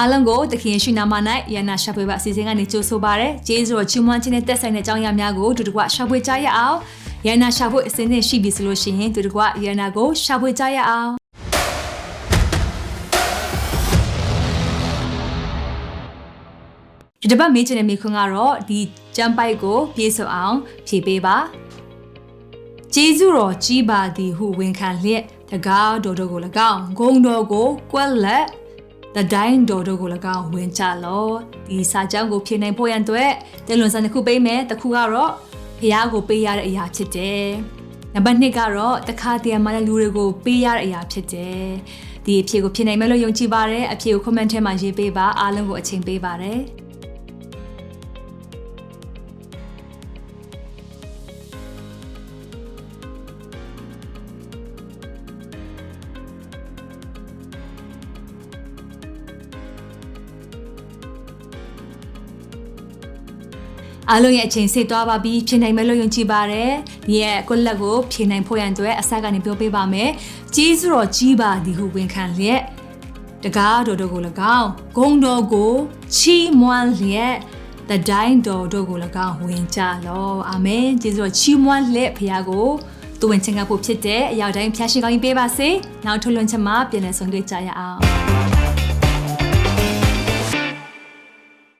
အားလုံးကိုတခင်ယေရှုနာမ၌ယန္နာရှာဖွေပါအစီအစဉ်ကနေကြိုဆိုပါရစေ။ဂျေဇုတော်ချီးမွမ်းခြင်းနဲ့တက်ဆိုင်တဲ့အကြောင်းအရာများကိုတူတကွရှာဖွေကြရအောင်။ယန္နာရှာဖွေအစဉ်သင့်ရှိပြီဆိုလို့ရှိရင်တူတကွယန္နာကိုရှာဖွေကြရအောင်။ဒီတစ်ပတ်မေးချင်တဲ့မိခွန်းကတော့ဒီကျမ်းပိုက်ကိုပြေဆုံးအောင်ဖြေပေးပါ။ဂျေဇုတော်ကြီးပါသည်ဟုဝန်ခံလျက်တကားတော်တို့ကို၎င်းဂုံတော်ကိုကွက်လက် တတိုင်းတော်တို့ကို၎င်းဝင်ကြလောဒီစာကြောင်းကိုဖြေနိုင်ဖို့ရန်အတွက်တယ်လွန်စံတစ်ခုပေးမယ်တစ်ခုကတော့ဖះကိုပေးရတဲ့အရာဖြစ်တယ်နံပါတ်2ကတော့တခါတည်းမှလည်းလူတွေကိုပေးရတဲ့အရာဖြစ်တယ်ဒီအဖြေကိုဖြေနိုင်မယ်လို့ယုံကြည်ပါတယ်အဖြေကို comment ထဲမှာရေးပေးပါအားလုံးကိုအချိန်ပေးပါတယ် အားလုံးရဲ့အချိန်စေသွားပါပြီဖြေနိုင်မယ်လို့ယုံကြည်ပါတယ်ဒီရဲ့ကိုယ့်လက်ကိုဖြေနိုင်ဖို့ရန်အတွက်အဆက်ကနေပြောပေးပါမယ်ကြီးစုတော်ကြီးပါသည်ဟုဝန်ခံလျက်တကားတော်တို့ကို၎င်းဂုံတော်ကိုချီးမွမ်းလျက်တတိုင်းတော်တို့ကို၎င်းဝင်ကြလောအာမင်ကျေးဇူးတော်ချီးမွမ်းလျက်ဖခင်ကိုသူဝင်ချင်ကဖို့ဖြစ်တဲ့အရာတိုင်းဖျားရှိကောင်းကြီးပေးပါစေနောက်ထုတ်လွှင့်ချက်မှာပြန်လည်ဆုံတွေ့ကြရအောင်